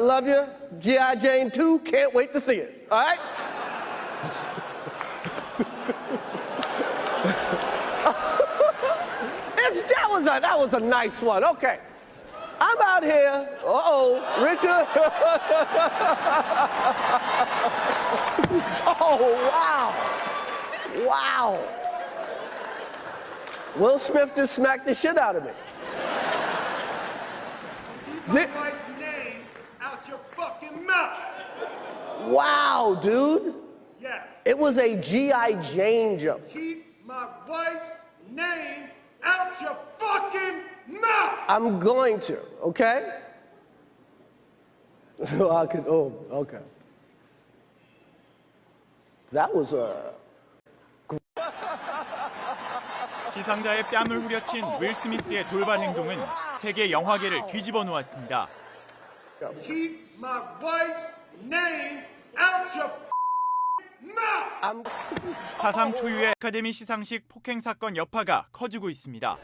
Love you. G.I. Jane 2, can't wait to see it. All right? It's, that, was a, that was a nice one. Okay. I'm out here. Uh oh, Richard. oh, wow. Wow. Will Smith just smacked the shit out of me. My Thi- wife's name out your fucking mouth. Wow, dude. Yes. It was a G.I. Jane jump. Keep my wife's name out your fucking mouth. I'm going to, okay? I could, oh, okay. That was a. 시상자의 뺨을 후려친 윌 스미스의 돌발 행동은 세계 영화계를 뒤집어 놓았습니다. Keep my wife's name out your mouth. I'm, 사상 초유의 아카데미 시상식 폭행 사건 여파가 커지고 있습니다.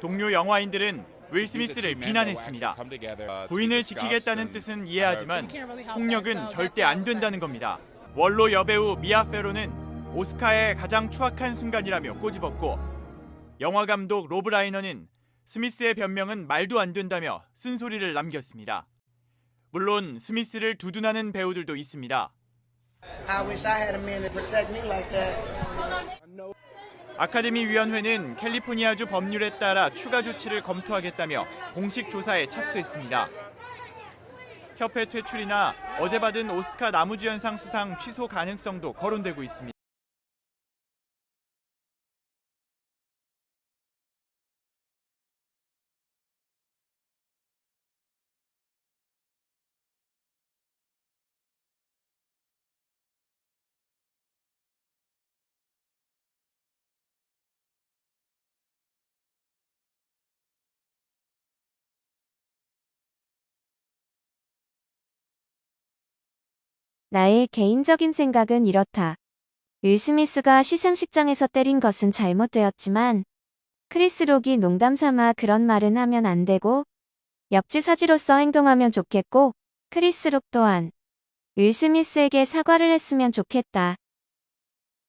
동료 영화인들은 윌 스미스를 비난했습니다. 부인을 지키겠다는 뜻은 이해하지만 폭력은 절대 안 된다는 겁니다. 원로 여배우 미아 페로는 오스카의 가장 추악한 순간이라며 꼬집었고 영화 감독 로브 라이너는 스미스의 변명은 말도 안 된다며 쓴소리를 남겼습니다. 물론 스미스를 두둔하는 배우들도 있습니다. 아카데미 위원회는 캘리포니아주 법률에 따라 추가 조치를 검토하겠다며 공식 조사에 착수했습니다. 협회 퇴출이나 어제 받은 오스카 나무주연상 수상 취소 가능성도 거론되고 있습니다. 나의 개인적인 생각은 이렇다. 윌 스미스가 시상식장에서 때린 것은 잘못되었지만 크리스 록이 농담 삼아 그런 말은 하면 안 되고 역지사지로서 행동하면 좋겠고 크리스 록 또한 윌 스미스에게 사과를 했으면 좋겠다.